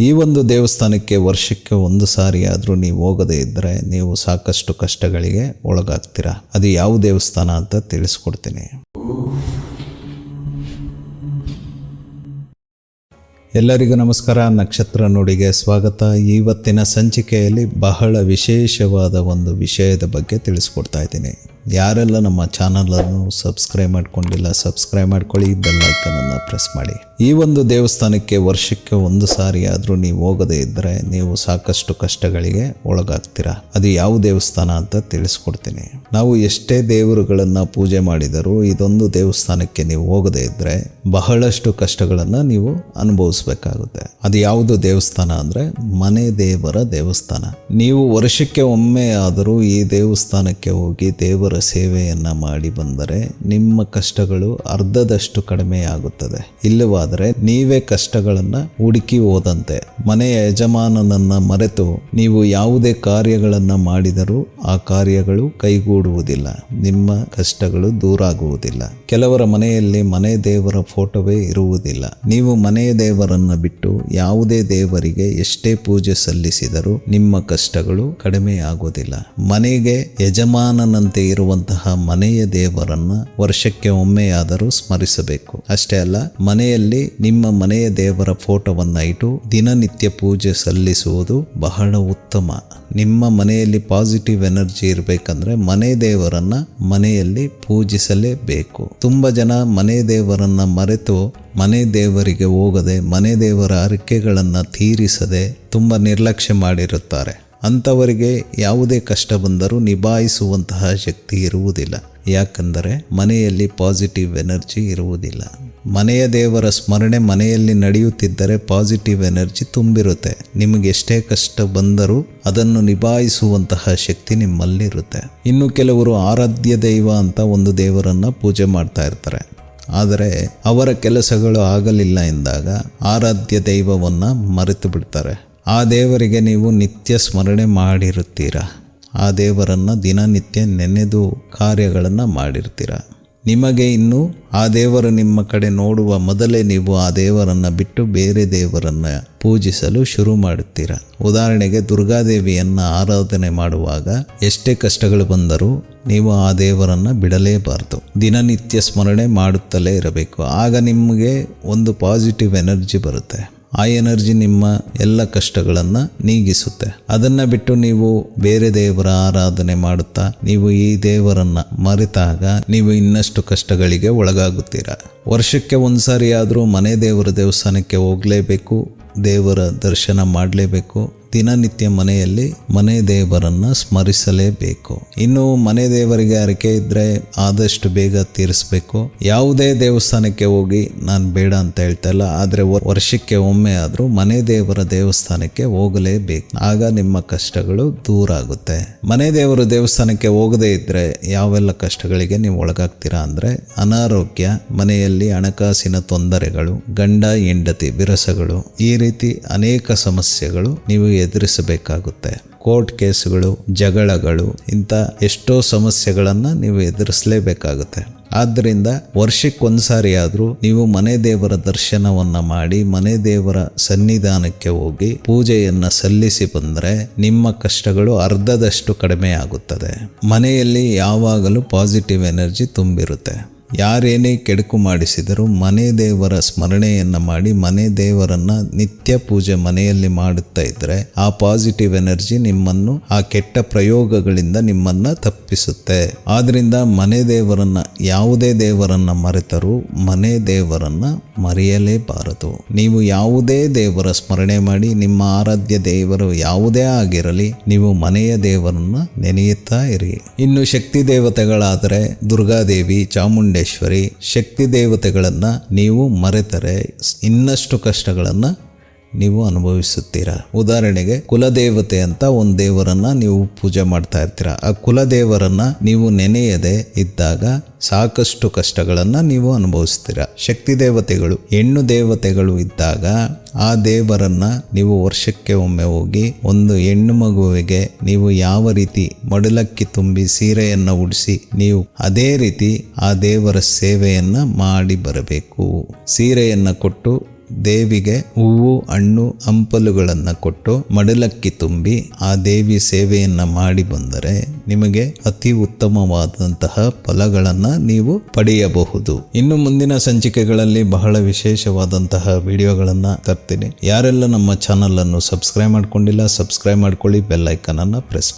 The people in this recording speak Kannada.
ಈ ಒಂದು ದೇವಸ್ಥಾನಕ್ಕೆ ವರ್ಷಕ್ಕೆ ಒಂದು ಸಾರಿ ಆದರೂ ನೀವು ಹೋಗದೇ ಇದ್ದರೆ ನೀವು ಸಾಕಷ್ಟು ಕಷ್ಟಗಳಿಗೆ ಒಳಗಾಗ್ತೀರಾ? ಅದು ಯಾವ ದೇವಸ್ಥಾನ ಅಂತ ತಿಳಿಸ್ಕೊಡ್ತೀನಿ. ಎಲ್ಲರಿಗೂ ನಮಸ್ಕಾರ. ನಕ್ಷತ್ರ ನೋಡಿಗೆ ಸ್ವಾಗತ. ಇವತ್ತಿನ ಸಂಚಿಕೆಯಲ್ಲಿ ಬಹಳ ವಿಶೇಷವಾದ ಒಂದು ವಿಷಯದ ಬಗ್ಗೆ ತಿಳಿಸ್ಕೊಡ್ತಾ ಇದ್ದೀನಿ. ಯಾರೆಲ್ಲ ನಮ್ಮ ಚಾನಲನ್ನು ಸಬ್ಸ್ಕ್ರೈಬ್ ಮಾಡ್ಕೊಂಡಿಲ್ಲ ಸಬ್ಸ್ಕ್ರೈಬ್ ಮಾಡ್ಕೊಳ್ಳಿ ಬೆಲ್ ಐಕನನ್ನು ಪ್ರೆಸ್ ಮಾಡಿ. ಈ ಒಂದು ದೇವಸ್ಥಾನಕ್ಕೆ ವರ್ಷಕ್ಕೆ ಒಂದು ಸಾರಿ ಆದರೂ ನೀವು ಹೋಗದೇ ಇದ್ದರೆ ನೀವು ಸಾಕಷ್ಟು ಕಷ್ಟಗಳಿಗೆ ಒಳಗಾಗ್ತೀರಾ. ಅದು ಯಾವ ದೇವಸ್ಥಾನ ಅಂತ ತಿಳಿಸ್ಕೊಡ್ತೀನಿ. ನಾವು ಎಷ್ಟೇ ದೇವರುಗಳನ್ನು ಪೂಜೆ ಮಾಡಿದರೂ ಇದೊಂದು ದೇವಸ್ಥಾನಕ್ಕೆ ನೀವು ಹೋಗದೇ ಇದ್ದರೆ ಬಹಳಷ್ಟು ಕಷ್ಟಗಳನ್ನು ನೀವು ಅನುಭವಿಸ್ಬೇಕಾಗುತ್ತೆ. ಅದು ಯಾವುದು ದೇವಸ್ಥಾನ ಅಂದರೆ ಮನೆ ದೇವರ ದೇವಸ್ಥಾನ. ನೀವು ವರ್ಷಕ್ಕೆ ಒಮ್ಮೆ ಆದರೂ ಈ ದೇವಸ್ಥಾನಕ್ಕೆ ಹೋಗಿ ದೇವರ ಸೇವೆಯನ್ನ ಮಾಡಿ ಬಂದರೆ ನಿಮ್ಮ ಕಷ್ಟಗಳು ಅರ್ಧದಷ್ಟು ಕಡಿಮೆಯಾಗುತ್ತದೆ ಇಲ್ಲವಾದರೆ ನೀವೇ ಕಷ್ಟಗಳನ್ನು ಹುಡುಕಿ ಹೋದಂತೆ ಮನೆಯ ಯಜಮಾನನನ್ನು ಮರೆತು ನೀವು ಯಾವುದೇ ಕಾರ್ಯಗಳನ್ನು ಮಾಡಿದರೂ ಆ ಕಾರ್ಯಗಳು ಕೈಗೂಡುವುದಿಲ್ಲ. ನಿಮ್ಮ ಕಷ್ಟಗಳು ದೂರ ಆಗುವುದಿಲ್ಲ ಕೆಲವರ ಮನೆಯಲ್ಲಿ ಮನೆ ದೇವರ ಫೋಟೋವೇ ಇರುವುದಿಲ್ಲ. ನೀವು ಮನೆ ದೇವರನ್ನ ಬಿಟ್ಟು ಯಾವುದೇ ದೇವರಿಗೆ ಎಷ್ಟೇ ಪೂಜೆ ಸಲ್ಲಿಸಿದರೂ ನಿಮ್ಮ ಕಷ್ಟಗಳು ಕಡಿಮೆಯಾಗುವುದಿಲ್ಲ ಮನೆಗೆ ಯಜಮಾನನಂತೆ ಇರುವಂತಹ ಮನೆಯ ದೇವರನ್ನ ವರ್ಷಕ್ಕೆ ಒಮ್ಮೆಯಾದರೂ ಸ್ಮರಿಸಬೇಕು. ಅಷ್ಟೇ ಅಲ್ಲ, ಮನೆಯಲ್ಲಿ ನಿಮ್ಮ ಮನೆಯ ದೇವರ ಫೋಟೋವನ್ನು ಇಟ್ಟು ದಿನನಿತ್ಯ ಪೂಜೆ ಸಲ್ಲಿಸುವುದು ಬಹಳ ಉತ್ತಮ. ನಿಮ್ಮ ಮನೆಯಲ್ಲಿ ಪಾಸಿಟಿವ್ ಎನರ್ಜಿ ಇರಬೇಕಂದ್ರೆ ಮನೆ ದೇವರನ್ನ ಮನೆಯಲ್ಲಿ ಪೂಜಿಸಲೇಬೇಕು. ತುಂಬ ಜನ ಮನೆ ದೇವರನ್ನು ಮರೆತು ಮನೆ ದೇವರಿಗೆ ಹೋಗದೆ, ಮನೆ ದೇವರ ಅರಿಕೆಗಳನ್ನು ತೀರಿಸದೆ ತುಂಬ ನಿರ್ಲಕ್ಷ್ಯ ಮಾಡಿರುತ್ತಾರೆ. ಅಂಥವರಿಗೆ ಯಾವುದೇ ಕಷ್ಟ ಬಂದರೂ ನಿಭಾಯಿಸುವಂತಹ ಶಕ್ತಿ ಇರುವುದಿಲ್ಲ. ಯಾಕಂದರೆ ಮನೆಯಲ್ಲಿ ಪಾಸಿಟಿವ್ ಎನರ್ಜಿ ಇರುವುದಿಲ್ಲ. ಮನೆಯ ದೇವರ ಸ್ಮರಣೆ ಮನೆಯಲ್ಲಿ ನಡೆಯುತ್ತಿದ್ದರೆ ಪಾಸಿಟಿವ್ ಎನರ್ಜಿ ತುಂಬಿರುತ್ತೆ. ನಿಮಗೆ ಎಷ್ಟೇ ಕಷ್ಟ ಬಂದರೂ ಅದನ್ನು ನಿಭಾಯಿಸುವಂತಹ ಶಕ್ತಿ ನಿಮ್ಮಲ್ಲಿರುತ್ತೆ. ಇನ್ನು ಕೆಲವರು ಆರಾಧ್ಯ ದೈವ ಅಂತ ಒಂದು ದೇವರನ್ನ ಪೂಜೆ ಮಾಡ್ತಾ ಇರ್ತಾರೆ. ಆದರೆ ಅವರ ಕೆಲಸಗಳು ಆಗಲಿಲ್ಲ ಎಂದಾಗ ಆರಾಧ್ಯ ದೈವವನ್ನು ಮರೆತು ಬಿಡ್ತಾರೆ. ಆ ದೇವರಿಗೆ ನೀವು ನಿತ್ಯ ಸ್ಮರಣೆ ಮಾಡಿರುತ್ತೀರಾ? ಆ ದೇವರನ್ನು ದಿನನಿತ್ಯ ನೆನೆದು ಕಾರ್ಯಗಳನ್ನು ಮಾಡಿರ್ತೀರ? ನಿಮಗೆ ಇನ್ನು ಆ ದೇವರು ನಿಮ್ಮ ಕಡೆ ನೋಡುವ ಮೊದಲೇ ನೀವು ಆ ದೇವರನ್ನು ಬಿಟ್ಟು ಬೇರೆ ದೇವರನ್ನು ಪೂಜಿಸಲು ಶುರು ಮಾಡುತ್ತೀರ. ಉದಾಹರಣೆಗೆ ದುರ್ಗಾದೇವಿಯನ್ನು ಆರಾಧನೆ ಮಾಡುವಾಗ ಎಷ್ಟೇ ಕಷ್ಟಗಳು ಬಂದರೂ ನೀವು ಆ ದೇವರನ್ನು ಬಿಡಲೇಬಾರದು. ದಿನನಿತ್ಯ ಸ್ಮರಣೆ ಮಾಡುತ್ತಲೇ ಇರಬೇಕು. ಆಗ ನಿಮಗೆ ಒಂದು ಪಾಸಿಟಿವ್ ಎನರ್ಜಿ ಬರುತ್ತೆ. ಆ ಎನರ್ಜಿ ನಿಮ್ಮ ಎಲ್ಲ ಕಷ್ಟಗಳನ್ನು ನೀಗಿಸುತ್ತೆ. ಅದನ್ನು ಬಿಟ್ಟು ನೀವು ಬೇರೆ ದೇವರ ಆರಾಧನೆ ಮಾಡುತ್ತಾ, ನೀವು ಈ ದೇವರನ್ನು ಮರೆತಾಗ ನೀವು ಇನ್ನಷ್ಟು ಕಷ್ಟಗಳಿಗೆ ಒಳಗಾಗುತ್ತೀರ? ವರ್ಷಕ್ಕೆ ಒಂದು ಸಾರಿ ಆದರೂ ಮನೆ ದೇವರ ದೇವಸ್ಥಾನಕ್ಕೆ ಹೋಗಲೇಬೇಕು, ದೇವರ ದರ್ಶನ ಮಾಡಲೇಬೇಕು ದಿನನಿತ್ಯ ಮನೆಯಲ್ಲಿ ಮನೆ ದೇವರನ್ನ ಸ್ಮರಿಸಲೇಬೇಕು. ಇನ್ನು ಮನೆ ದೇವರಿಗೆ ಅರಿಕೆ ಇದ್ರೆ ಆದಷ್ಟು ಬೇಗ ತೀರಿಸಬೇಕು. ಯಾವುದೇ ದೇವಸ್ಥಾನಕ್ಕೆ ಹೋಗಿ, ನಾನು ಬೇಡ ಅಂತ ಹೇಳ್ತಾ ಇಲ್ಲ, ಆದರೆ ವರ್ಷಕ್ಕೆ ಒಮ್ಮೆ ಆದರೂ ಮನೆ ದೇವರ ದೇವಸ್ಥಾನಕ್ಕೆ ಹೋಗಲೇಬೇಕು. ಆಗ ನಿಮ್ಮ ಕಷ್ಟಗಳು ದೂರ ಆಗುತ್ತೆ. ಮನೆ ದೇವರ ದೇವಸ್ಥಾನಕ್ಕೆ ಹೋಗದೇ ಇದ್ರೆ ಯಾವೆಲ್ಲ ಕಷ್ಟಗಳಿಗೆ ನೀವು ಒಳಗಾಗ್ತೀರಾ ಅಂದ್ರೆ ಅನಾರೋಗ್ಯ, ಮನೆಯಲ್ಲಿ ಹಣಕಾಸಿನ ತೊಂದರೆಗಳು, ಗಂಡ, ಹೆಂಡತಿ, ವಿರಸಗಳು, ಈ ರೀತಿ ಅನೇಕ ಸಮಸ್ಯೆಗಳು ನೀವು ಎದುರಿಸಬೇಕಾಗುತ್ತೆ. ಕೋರ್ಟ್ ಕೇಸುಗಳು, ಜಗಳಗಳು, ಇಂಥ ಎಷ್ಟೋ ಸಮಸ್ಯೆಗಳನ್ನು ನೀವು ಎದುರಿಸಲೇಬೇಕಾಗುತ್ತೆ. ಆದ್ದರಿಂದ ವರ್ಷಕ್ಕೊಂದ್ಸಾರಿ ಆದರೂ ನೀವು ಮನೆ ದೇವರ ದರ್ಶನವನ್ನ ಮಾಡಿ, ಮನೆ ದೇವರ ಸನ್ನಿಧಾನಕ್ಕೆ ಹೋಗಿ ಪೂಜೆಯನ್ನು ಸಲ್ಲಿಸಿ ಬಂದರೆ ನಿಮ್ಮ ಕಷ್ಟಗಳು ಅರ್ಧದಷ್ಟು ಕಡಿಮೆ ಆಗುತ್ತದೆ. ಮನೆಯಲ್ಲಿ ಯಾವಾಗಲೂ ಪಾಸಿಟಿವ್ ಎನರ್ಜಿ ತುಂಬಿರುತ್ತೆ. ಯಾರೇನೇ ಕೆಡುಕು ಮಾಡಿಸಿದರೂ ಮನೆ ದೇವರ ಸ್ಮರಣೆಯನ್ನು ಮಾಡಿ ಮನೆ ದೇವರನ್ನ ನಿತ್ಯ ಪೂಜೆ ಮನೆಯಲ್ಲಿ ಮಾಡುತ್ತಾ ಇದ್ದರೆ ಆ ಪಾಸಿಟಿವ್ ಎನರ್ಜಿ ನಿಮ್ಮನ್ನು, ಆ ಕೆಟ್ಟ ಪ್ರಯೋಗಗಳಿಂದ ನಿಮ್ಮನ್ನು ತಪ್ಪಿಸುತ್ತೆ. ಆದ್ದರಿಂದ ಮನೆ ದೇವರನ್ನ, ಯಾವುದೇ ದೇವರನ್ನ ಮರೆತರೂ ಮನೆ ದೇವರನ್ನ ಮರೆಯಲೇಬಾರದು. ನೀವು ಯಾವುದೇ ದೇವರ ಸ್ಮರಣೆ ಮಾಡಿ, ನಿಮ್ಮ ಆರಾಧ್ಯ ದೇವರು ಯಾವುದೇ ಆಗಿರಲಿ, ನೀವು ಮನೆಯ ದೇವರನ್ನ ನೆನೆಯುತ್ತಾ ಇರಿ. ಇನ್ನು ಶಕ್ತಿ ದೇವತೆಗಳಾದರೆ ದುರ್ಗಾದೇವಿ ಚಾಮುಂಡೇಶ್ವರಿ ಶಕ್ತಿ ದೇವತೆಗಳನ್ನು ನೀವು ಮರೆತರೆ ಇನ್ನಷ್ಟು ಕಷ್ಟಗಳನ್ನು ನೀವು ಅನುಭವಿಸುತ್ತೀರಾ? ಉದಾಹರಣೆಗೆ ಕುಲದೇವತೆ ಅಂತ ಒಂದು ದೇವರನ್ನ ನೀವು ಪೂಜೆ ಮಾಡ್ತಾ ಇರ್ತೀರ. ಆ ಕುಲದೇವರನ್ನ ನೀವು ನೆನೆಯದೆ ಇದ್ದಾಗ ಸಾಕಷ್ಟು ಕಷ್ಟಗಳನ್ನ ನೀವು ಅನುಭವಿಸ್ತೀರ. ಶಕ್ತಿ ದೇವತೆಗಳು, ಹೆಣ್ಣು ದೇವತೆಗಳು ಇದ್ದಾಗ ಆ ದೇವರನ್ನ ನೀವು ವರ್ಷಕ್ಕೆ ಒಮ್ಮೆ ಹೋಗಿ ಒಂದು ಹೆಣ್ಣು ಮಗುವಿಗೆ ನೀವು ಯಾವ ರೀತಿ ಮಡಲಕ್ಕಿ ತುಂಬಿ ಸೀರೆಯನ್ನು ಉಡಿಸಿ ನೀವು ಅದೇ ರೀತಿ ಆ ದೇವರ ಸೇವೆಯನ್ನ ಮಾಡಿ ಬರಬೇಕು. ಸೀರೆಯನ್ನು ಕೊಟ್ಟು ದೇವಿಗೆ ಹೂವು, ಹಣ್ಣು, ಹಂಪಲುಗಳನ್ನು ಕೊಟ್ಟು ಮಡಲಕ್ಕಿ ತುಂಬಿ ಆ ದೇವಿ ಸೇವೆಯನ್ನು ಮಾಡಿ ಬಂದರೆ ನಿಮಗೆ ಅತಿ ಉತ್ತಮವಾದಂತಹ ಫಲಗಳನ್ನು ನೀವು ಪಡೆಯಬಹುದು. ಇನ್ನು ಮುಂದಿನ ಸಂಚಿಕೆಗಳಲ್ಲಿ ಬಹಳ ವಿಶೇಷವಾದಂತಹ ವಿಡಿಯೋಗಳನ್ನು ತರ್ತೀನಿ. ಯಾರೆಲ್ಲ ನಮ್ಮ ಚಾನಲ್ ಅನ್ನು ಸಬ್ಸ್ಕ್ರೈಬ್ ಮಾಡ್ಕೊಂಡಿಲ್ಲ, ಸಬ್ಸ್ಕ್ರೈಬ್ ಮಾಡ್ಕೊಳ್ಳಿ, ಬೆಲ್ ಐಕನ್ ಅನ್ನ ಪ್ರೆಸ್